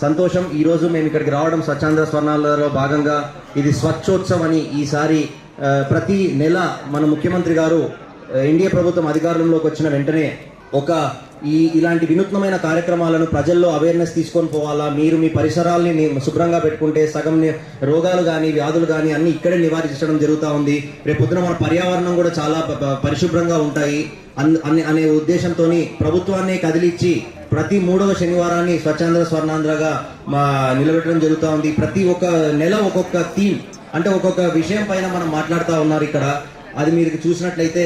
సంతోషం. ఈరోజు మేము ఇక్కడికి రావడం స్వచ్ఛాంధ్ర స్వర్ణాలలో భాగంగా ఇది స్వచ్ఛోత్సవం అని ఈసారి ప్రతి నెల మన ముఖ్యమంత్రి గారు ఎన్డీఏ ప్రభుత్వం అధికారంలోకి వచ్చిన వెంటనే ఒక ఈ ఇలాంటి వినూత్నమైన కార్యక్రమాలను ప్రజల్లో అవేర్నెస్ తీసుకొని పోవాలా? మీరు మీ పరిసరాల్ని శుభ్రంగా పెట్టుకుంటే సగం రోగాలు కానీ వ్యాధులు కానీ అన్ని ఇక్కడే నివారించడం జరుగుతూ ఉంది. రేపు పొద్దున మన పర్యావరణం కూడా చాలా పరిశుభ్రంగా ఉంటాయి. అన్- అనే అనే ఉద్దేశంతో ప్రభుత్వాన్ని కదిలిచ్చి ప్రతి మూడవ శనివారాన్ని స్వచ్ఛాంధ్ర స్వర్ణాంధ్రగా మా నిలబెట్టడం జరుగుతూ ఉంది. ప్రతి ఒక్క నెల ఒక్కొక్క థీమ్ అంటే ఒక్కొక్క విషయం పైన మనం మాట్లాడుతూ ఉన్నారు ఇక్కడ. అది మీరు చూసినట్లయితే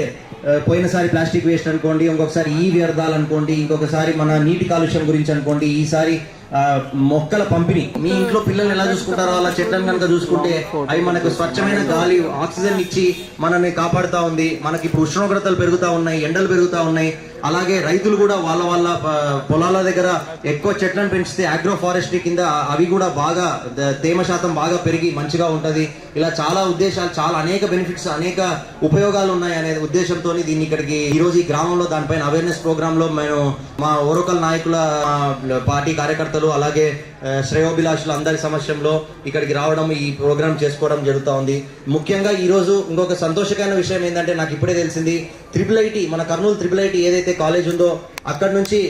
పోయినసారి ప్లాస్టిక్ వేస్ట్ అనుకోండి ఇంకొకసారి ఈ వ్యర్థాలు అనుకోండి ఇంకొకసారి మన నీటి కాలుష్యం గురించి అనుకోండి ఈసారి మొక్కల పంపిణీ. మీ ఇంట్లో పిల్లల్ని ఎలా చూసుకుంటారో అలా చెట్లను కనుక చూసుకుంటే అవి మనకు స్వచ్ఛమైన గాలి ఆక్సిజన్ ఇచ్చి మనల్ని కాపాడుతూ ఉంది. మనకి ఇప్పుడు ఉష్ణోగ్రతలు పెరుగుతూ ఉన్నాయి ఎండలు పెరుగుతూ ఉన్నాయి. అలాగే రైతులు కూడా వాళ్ళ వాళ్ళ పొలాల దగ్గర ఎక్కువ చెట్లను పెంచితే అగ్రో ఫారెస్ట్రీ కింద అవి కూడా బాగా తేమ శాతం బాగా పెరిగి మంచిగా ఉంటుంది. ఇలా చాలా ఉద్దేశాలు చాలా అనేక బెనిఫిట్స్ అనేక ఉపయోగాలు ఉన్నాయి అనే ఉద్దేశంతో దీన్ని ఇక్కడికి ఈ రోజు ఈ గ్రామంలో దానిపైన అవేర్నెస్ ప్రోగ్రామ్లో మేము మా ఓరకల్ నాయకుల పార్టీ కార్యకర్త కార్యకర్తలు అలాగే శ్రేయోభిలాషులు అందరి సమక్షంలో ఇక్కడికి రావడం ఈ ప్రోగ్రామ్ చేసుకోవడం జరుగుతూ ఉంది. ముఖ్యంగా ఈరోజు ఇంకొక సంతోషకరమైన విషయం ఏంటంటే నాకు ఇప్పుడే తెలిసింది త్రిపుల్ ఐటి మన కర్నూలు త్రిపుల్ ఐటి ఏదైతే కాలేజ్ ఉందో అక్కడ నుంచి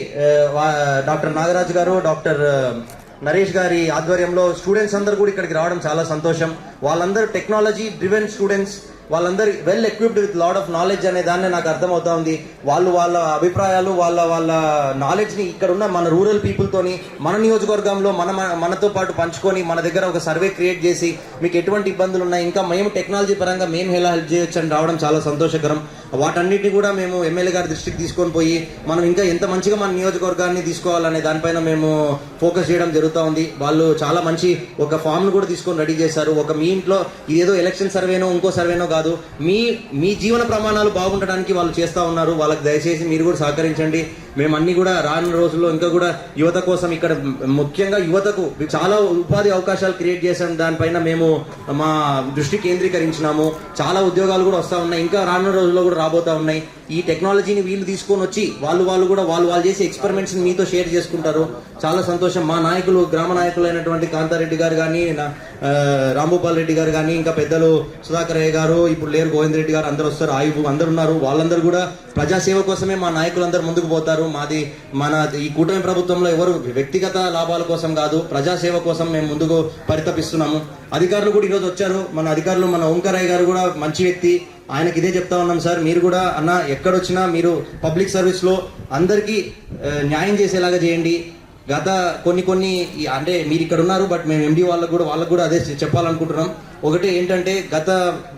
డాక్టర్ నాగరాజు గారు డాక్టర్ నరేష్ గారి ఆధ్వర్యంలో స్టూడెంట్స్ అందరూ కూడా ఇక్కడికి రావడం చాలా సంతోషం. వాళ్ళందరూ టెక్నాలజీ డ్రివెన్ స్టూడెంట్స్ వాళ్ళందరూ well equipped with lot of knowledge అనే దాన్ని నాకు అర్థమవుతా ఉంది. వాళ్ళు వాళ్ళ అభిప్రాయాలు వాళ్ళ వాళ్ళ నాలెడ్జ్ని ఇక్కడ ఉన్న మన రూరల్ పీపుల్తోని మన నియోజకవర్గంలో మన మన- మనతో పాటు పంచుకొని మన దగ్గర ఒక సర్వే క్రియేట్ చేసి మీకు ఎటువంటి ఇబ్బందులు ఉన్నాయి ఇంకా మేము టెక్నాలజీ పరంగా మేము ఎలా హెల్ప్ చేయొచ్చు అని రావడం చాలా సంతోషకరం. వాటన్నిటిని కూడా మేము ఎమ్మెల్యే గారి దృష్టికి తీసుకొని పోయి మనం ఇంకా ఎంత మంచిగా మన నియోజకవర్గాన్ని తీసుకోవాలనే దానిపైన మేము ఫోకస్ చేయడం జరుగుతూ ఉంది. వాళ్ళు చాలా మంచి ఒక ఫామ్ను కూడా తీసుకొని రెడీ చేశారు. ఒక మీ ఇంట్లో ఇదేదో ఎలక్షన్ సర్వేనో ఇంకో సర్వేనో కాదు. మీ మీ జీవన ప్రమాణాలు బాగుండడానికి వాళ్ళు చేస్తా ఉన్నారు. వాళ్ళకి దయచేసి మీరు కూడా సహకరించండి. మేము కూడా రానున్న రోజుల్లో ఇంకా కూడా యువత కోసం ఇక్కడ ముఖ్యంగా యువతకు చాలా ఉపాధి అవకాశాలు క్రియేట్ చేసాం దానిపైన మేము మా దృష్టి కేంద్రీకరించినాము. చాలా ఉద్యోగాలు కూడా వస్తూ ఉన్నాయి. ఇంకా రానున్న రోజుల్లో కూడా రాబోతా ఉన్నాయి. ఈ టెక్నాలజీని వీళ్ళు తీసుకొని వచ్చి వాళ్ళు వాళ్ళు కూడా వాళ్ళు వాళ్ళు చేసే ఎక్స్పెరిమెంట్స్ మీతో షేర్ చేసుకుంటారు. చాలా సంతోషం. మా నాయకులు గ్రామ నాయకులైనటువంటి కాంతారెడ్డి గారు కానీ నా- రాంభూపాల్ రెడ్డి గారు కానీ ఇంకా పెద్దలు సుధాకర్ అయ్య గారు ఇప్పుడు లేరు గోవింద్ రెడ్డి గారు అందరూ వస్తారు ఆయుబు అందరు ఉన్నారు వాళ్ళందరూ కూడా ప్రజాసేవ కోసమే మా నాయకులందరూ ముందుకు పోతారు. మాది మన ఈ కూటమి ప్రభుత్వంలో ఎవరు వ్యక్తిగత లాభాల కోసం కాదు ప్రజాసేవ కోసం మేము ముందుకు పరితపిస్తున్నాము. అధికారులు కూడా ఈరోజు వచ్చారు. మన అధికారులు మన ఓంకారయ్య గారు కూడా మంచి వ్యక్తి. ఆయనకి ఇదే చెప్తా ఉన్నాం సార్. మీరు కూడా అన్న ఎక్కడొచ్చినా మీరు పబ్లిక్ సర్వీస్లో అందరికీ న్యాయం చేసేలాగా చేయండి. గత కొన్ని కొన్ని అంటే మీరు ఇక్కడ ఉన్నారు బట్ మేము ఎండి వాళ్ళకు కూడా వాళ్ళకు కూడా అదే చెప్పాలనుకుంటున్నాం. ఒకటి ఏంటంటే గత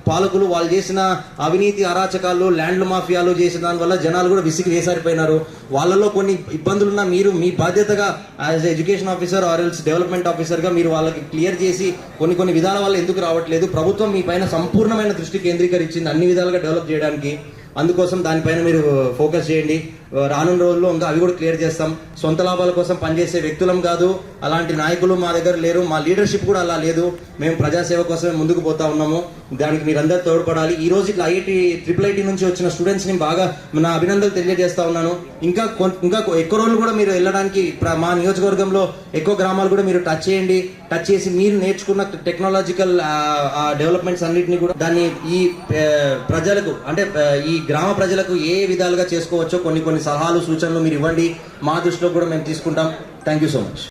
పాలకులు వాళ్ళు చేసిన అవినీతి అరాచకాలు ల్యాండ్లు మాఫియాలు చేసిన దానివల్ల జనాలు కూడా విసిగి వేసారిపోయినారు. వాళ్ళలో కొన్ని ఇబ్బందులున్నా మీరు మీ బాధ్యతగా as education officer or else development ఆఫీసర్గా మీరు వాళ్ళకి క్లియర్ చేసి కొన్ని కొన్ని విధాల వల్ల ఎందుకు రావట్లేదు. ప్రభుత్వం మీ పైన సంపూర్ణమైన దృష్టి కేంద్రీకరించింది అన్ని విధాలుగా డెవలప్ చేయడానికి. అందుకోసం దానిపైన మీరు ఫోకస్ చేయండి. రానున్న రోజుల్లో ఇంకా అవి కూడా క్లియర్ చేస్తాం. సొంత లాభాల కోసం పనిచేసే వ్యక్తులం కాదు అలాంటి నాయకులు మా దగ్గర లేరు మా లీడర్షిప్ కూడా అలా లేదు. మేము ప్రజాసేవ కోసమే ముందుకు పోతా ఉన్నాము. దానికి మీరందరూ తోడ్పడాలి. ఈ రోజు ఇట్లా ఐఐటి ట్రిపుల్ ఐటీ నుంచి వచ్చిన స్టూడెంట్స్ని బాగా నా అభినందనలు తెలియజేస్తా ఉన్నాను. ఇంకా ఇంకా ఎక్కువ రోజులు కూడా మీరు వెళ్ళడానికి ప్ర- మా నియోజకవర్గంలో ఎక్కువ గ్రామాలు కూడా మీరు టచ్ చేయండి. టచ్ చేసి మీరు నేర్చుకున్న టెక్నాలజికల్ డెవలప్మెంట్స్ అన్నిటిని కూడా దాన్ని ఈ ప్రజలకు అంటే ఈ గ్రామ ప్రజలకు ఏ విధాలుగా చేసుకోవచ్చో కొన్ని కొన్ని సలహాలు సూచనలు మీరు ఇవ్వండి. మా దృష్టిలో కూడా మేము తీసుకుంటాం. Thank you so much